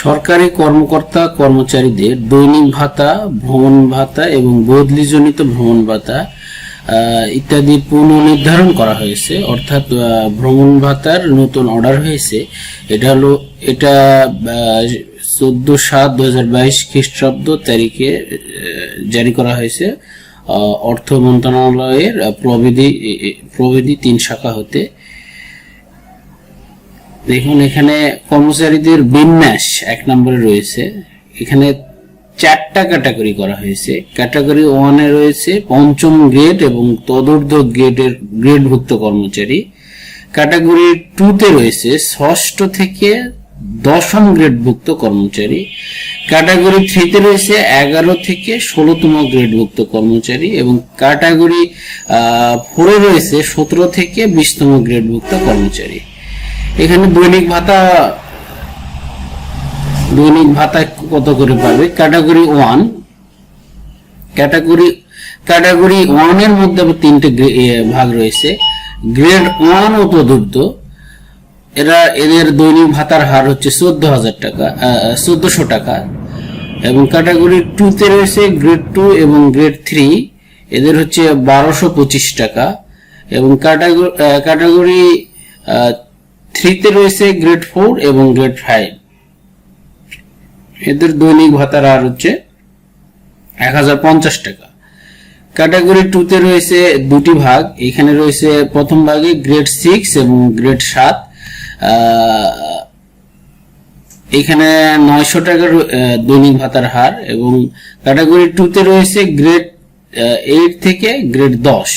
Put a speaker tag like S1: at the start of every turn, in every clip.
S1: সরকারি কর্মকর্তা, কর্মচারীদের দৈনিক ভাতা, ভ্রমণ ভাতা এবং বদলিজনিত ভ্রমণ ভাতা ইত্যাদি পুনর্নির্ধারণ করা হয়েছে। অর্থাৎ ভ্রমণ ভাতার নতুন অর্ডার হয়েছে। এটা হলো, এটা চোদ্দ সাত দু হাজার বাইশ খ্রিস্টাব্দ তারিখে জারি করা হয়েছে। অর্থ মন্ত্রণালয়ের প্রবিধি প্রবিধি তিন শাখা হতে। দেখুন, এখানে কর্মচারীদের বিন্যাস এক নম্বরে রয়েছে। এখানে চারটা ক্যাটাগরি করা হয়েছে। ক্যাটাগরি ওয়ানে রয়েছে পঞ্চম গ্রেড এবং তদূর্ধ্ব গ্রেডের গ্রেডভুক্ত কর্মচারী। ক্যাটাগরি টুতে রয়েছে ষষ্ঠ থেকে দশম গ্রেডভুক্ত কর্মচারী। ক্যাটাগরি থ্রিতে রয়েছে এগারো থেকে ষোলোতম গ্রেডভুক্ত কর্মচারী এবং ক্যাটাগরি ফোরে রয়েছে সতেরো থেকে বিশতম গ্রেডভুক্ত কর্মচারী। এখানে দৈনিক ভাতা দৈনিক ভাতা কত করে পাবে? ক্যাটাগরি ওয়ান ক্যাটাগরি ক্যাটাগরি ওয়ানের মধ্যে তিনটে ভাগ রয়েছে। গ্রেড ওয়ান ও তদুর্ধ এরা, এদের দৈনিক ভাতার হার হচ্ছে চোদ্দ হাজার টাকা চোদ্দশো টাকা। এবং ক্যাটাগরি টুতে রয়েছে গ্রেড টু এবং গ্রেড থ্রি এদের হচ্ছে বারোশো পঁচিশ টাকা। এবং ক্যাটাগরি ক্যাটাগরি থ্রিতে রয়েছে গ্রেড ফোর এবং গ্রেড ফাইভ। এদের দৈনিক ভাতার হার হচ্ছে এক হাজার পঞ্চাশ টাকা। ক্যাটাগরি টুতে রয়েছে দুটি ভাগ। এখানে রয়েছে প্রথম ভাগে গ্রেড সিক্স এবং গ্রেড সাত। এখানে নয়শো টাকার দৈনিক ভাতার হার এবং ক্যাটাগরি টুতে রয়েছে গ্রেড এইট থেকে গ্রেড দশ।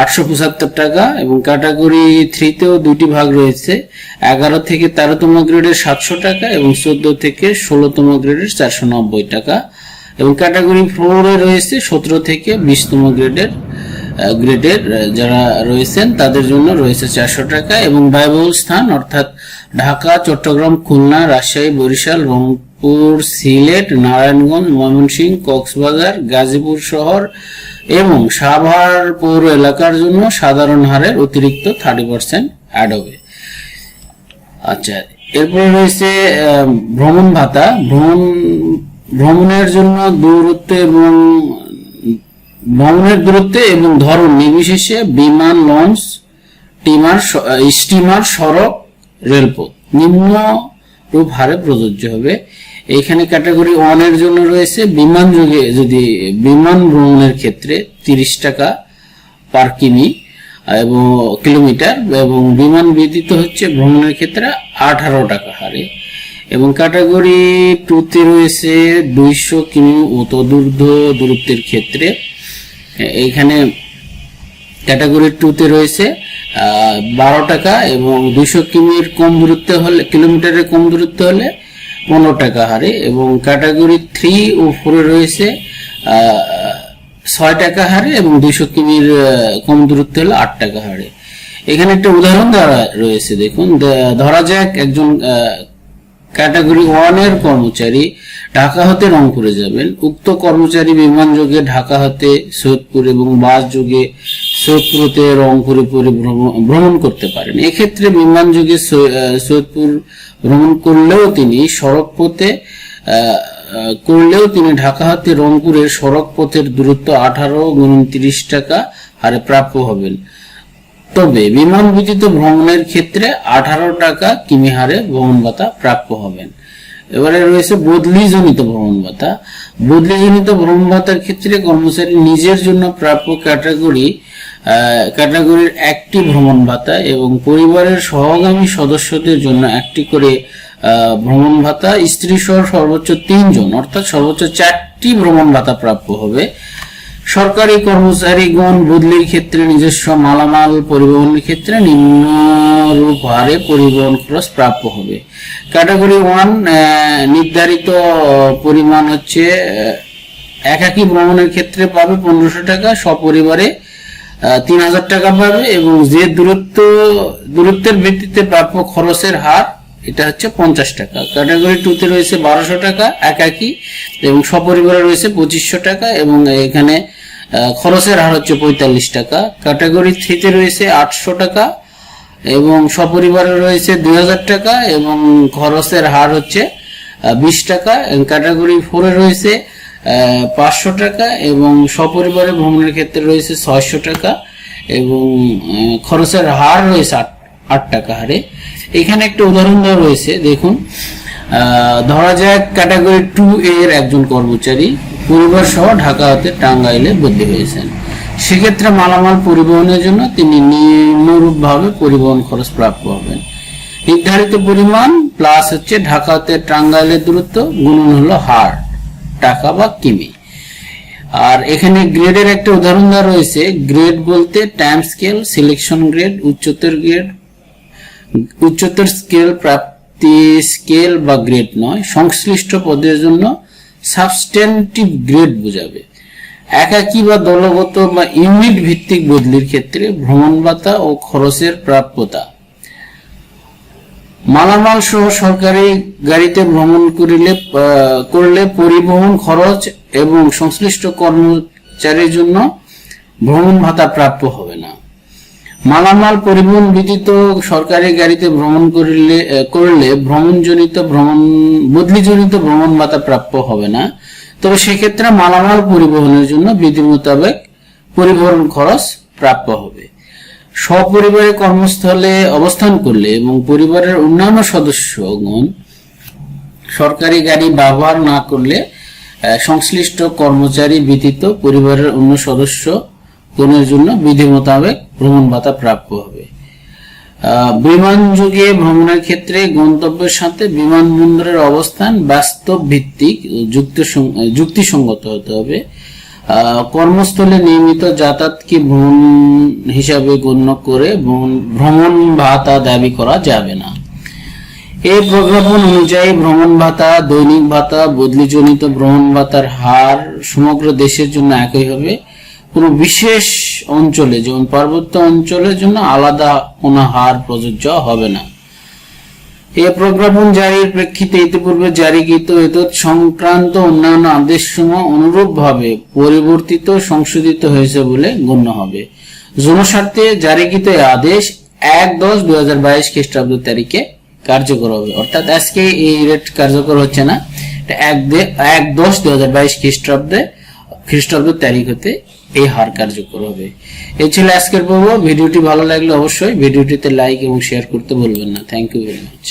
S1: আটশো পঁচাত্তর টাকা এবং ক্যাটাগরি থ্রিতেও দুটি ভাগ রয়েছে। এগারো থেকে তেরোতম গ্রেডের সাতশো টাকা এবং চোদ্দ থেকে ষোলোতম গ্রেডের চারশো নব্বই টাকা। এবং ক্যাটাগরি ফোরে রয়েছে সতেরো থেকে বিশতম গ্রেডের গ্রেডের যারা রয়েছেন তাদের জন্য রয়েছে চারশো টাকা। এবং ব্যয়বহুল স্থান অর্থাৎ ঢাকা, চট্টগ্রাম, খুলনা, রাজশাহী, বরিশাল, রংপুর সিলেট, নারায়ণগঞ্জ, ময়মনসিংহ, কক্সবাজার, গাজীপুর শহর এবং সাভার পৌর এলাকার জন্য সাধারণ হারের অতিরিক্ত থার্টি পার্সেন্ট অ্যাড হবে। আচ্ছা এরপরে রয়েছে ভ্রমণ ভাতা। ভ্রমণ, ভ্রমণের জন্য দূরত্ব এবং, ভ্রমণের দূরত্বে এবং ধরন নির্বিশেষে বিমান লঞ্চ টিমার স্টিমার, সড়ক, রেলপথ। নিম্ন রূপ হারে প্রযোজ্য হবে। এখানে ক্যাটাগরি ওয়ানের জন্য রয়েছে বিমান যোগে যদি, বিমান ভ্রমণের ক্ষেত্রে তিরিশ টাকা পার কিমি, এবং কিলোমিটার এবং বিমান ব্যতীত হচ্ছে ভ্রমণের ক্ষেত্রে আঠারো টাকা হারে। এবং ক্যাটাগরি টুতে রয়েছে দুইশো কিমি ও তদূর্ধ্ব দূরত্বের ক্ষেত্রে। এইখানে ক্যাটাগরি টুতে রয়েছে বারো টাকা এবং দুইশো কিমির কম দূরত্বে হলে কিলোমিটারের কম দূরত্ব হলে পনেরো টাকা হারে এবং ক্যাটাগরি থ্রি ও ফোরে রয়েছে ছয় টাকা হারে এবং দুইশো কিমির কম দূরত্ব হলে আট টাকা হারে। এখানে একটা উদাহরণ দেওয়া রয়েছে, দেখুন। ধরা যাক একজন ক্যাটাগরি ওয়ানের কর্মচারী ঢাকা হতে রংপুরে যাবেন। উক্ত কর্মচারী বিমান যোগে ঢাকা হতে সৈয়দপুর এবং বাস যোগে সৈয়দপুর হতে রংপুরে পরে ভ্রমণ- করতে পারেন। এক্ষেত্রে বিমান যোগে সৈয়দপুর ভ্রমণ করলেও তিনি সড়ক পথে করলেও তিনি ঢাকা হতে রংপুরের সড়ক পথের দূরত্ব আঠারো উনত্রিশ টাকা হারে প্রাপ্য হবেন। তবে বিমান ব্যতীত ভ্রমণের ক্ষেত্রে আঠারো টাকা কিমি হারে ভ্রমণ ভাতা প্রাপ্য হবেন। এবারে রয়েছে বদলিজনিত ভ্রমণ ভাতা বদলিজনিত ভ্রমণ ভাতার ক্ষেত্রে কর্মচারী নিজের জন্য প্রাপ্য ক্যাটাগরি ক্যাটাগরির একটি ভ্রমণ ভাতা এবং পরিবারের সহগামী সদস্যদের জন্য একটি করে ভ্রমণ ভাতা স্ত্রী সহ সর্বোচ্চ তিনজন, অর্থাৎ সর্বোচ্চ চারটি ভ্রমণ ভাতা প্রাপ্য হবে। সরকারি কর্মচারীগণ বদলির ক্ষেত্রে নিজস্ব মালামাল পরিবহনের ক্ষেত্রে নিম্নরূপ হারে পরিবহন খরচ প্রাপ্য হবে। ক্যাটাগরি ওয়ান নির্ধারিত পরিমাণ হচ্ছে একাকী ভ্রমণের ক্ষেত্রে পাবে পনেরোশো টাকা, সপরিবারে তিন হাজার টাকা পাবে এবং যে দূরত্ব, দূরত্বের ভিত্তিতে প্রাপ্য খরচের হার এটা হচ্ছে পঞ্চাশ টাকা। ক্যাটাগরি টুতে রয়েছে বারোশো টাকা, একাকি, এবং সপরিবারে রয়েছে পঁচিশশো টাকা, এবং এখানে খরচের হার হচ্ছে পঁয়তাল্লিশ টাকা। ক্যাটাগরি থ্রিতে রয়েছে আটশো টাকা, এবং সপরিবারে রয়েছে দুই হাজার টাকা, এবং খরচের হার হচ্ছে বিশ টাকা ক্যাটাগরি ফোরে রয়েছে পাঁচশো টাকা, এবং সপরিবারে ভ্রমণের ক্ষেত্রে রয়েছে ছয়শো টাকা, এবং খরচের হার রয়েছে আট আট টাকা হারে। এখানে একটা উদাহরণ দেওয়া রয়েছে, দেখুন। ধরা যাক ক্যাটাগরি টু এর একজন কর্মচারী পরিবার সহ ঢাকা হতে টাঙ্গাইলে বদলি হয়েছেন। সেক্ষেত্রে মালামাল পরিবহনের জন্য তিনি নিম্নরূপভাবে পরিবহন খরচ প্রাপ্য হবেন। নির্ধারিত পরিমাণ প্লাস হচ্ছে ঢাকা হতে টাঙ্গাইলের দূরত্ব গুণন হলো হার, টাকা বা কিমি। আর এখানে গ্রেডের একটা উদাহরণ দেওয়া রয়েছে। গ্রেড বলতে টাইম স্কেল সিলেকশন গ্রেড উচ্চতর গ্রেড উচ্চতর স্কেল প্রাপ্তি স্কেল বা গ্রেড নয়, সংশ্লিষ্ট পদের জন্য সাবস্টেন্টিভ গ্রেড বোঝাবে। একাকী বা দলগত বা ইউনিট ভিত্তিক বদলির ক্ষেত্রে ভ্রমণ ভাতা ও খরচের প্রাপ্যতা। মালামাল সহ সরকারি গাড়িতে ভ্রমণ করিলে করলে পরিবহন খরচ এবং সংশ্লিষ্ট কর্মচারীর জন্য ভ্রমণ ভাতা প্রাপ্য হবে না। মালামাল পরিবহন ব্যতীত সরকারি গাড়িতে ভ্রমণ করিলে করলে ভ্রমণজনিত ভ্রমণ, বদলিজনিত ভ্রমণ ভাতা প্রাপ্য হবে না। তবে সেক্ষেত্রে মালামাল পরিবহনের জন্য বিধি মোতাবেক পরিবহন খরচ প্রাপ্য হবে। সপরিবারে কর্মস্থলে অবস্থান করলে এবং পরিবারের অন্যান্য সদস্যগণ সরকারি গাড়ি ব্যবহার না করলে সংশ্লিষ্ট কর্মচারী ব্যতীত পরিবারের অন্য সদস্য গণের জন্য বিধি মোতাবেক ভ্রমণ ভাতা প্রাপ্য হবে। বিমান যুগে ভ্রমণের ক্ষেত্রে গন্তব্যের সাথে বিমানবন্দরের অবস্থান বাস্তব ভিত্তিক যুক্তিসঙ্গত হতে হবে। কর্মস্থলে নিয়মিত যাতায়াতকে ভ্রমণ হিসাবে গণ্য করে ভ্রমণ ভাতা দাবি করা যাবে না। এই প্রজ্ঞাপন অনুযায়ী ভ্রমণ ভাতা দৈনিক ভাতা, বদলিজনিত ভ্রমণ ভাতার হার সমগ্র দেশের জন্য একই হবে। কোনো বিশেষ অঞ্চলে, যেমন পার্বত্য অঞ্চলের জন্য আলাদা কোনো হার প্রযোজ্য হবে না। এ প্রজ্ঞাপন জারির প্রেক্ষিতে ইতিপূর্বে জারিকৃত এতৎ সংক্রান্ত অন্যান্য আদেশসমূহ অনুরূপভাবে পরিবর্তিত, সংশোধিত হয়েছে বলে গণ্য হবে। জনস্বার্থে জারিকৃত আদেশ এক দশ দুই হাজার বাইশ খ্রিস্টাব্দ তারিখে কার্যকর হবে। অর্থাৎ আজকে এই রেট কার্যকর হচ্ছে না। এক দশ দুই হাজার বাইশ খ্রিস্টাব্দে খ্রিস্টাব্দ তারিখ হতে এই হার কার্যকর হবে। এই ছিল আজকের পর্ব। ভিডিওটি ভালো লাগলে অবশ্যই ভিডিওটিতে লাইক এবং শেয়ার করতে ভুলবেন না। Thank you very much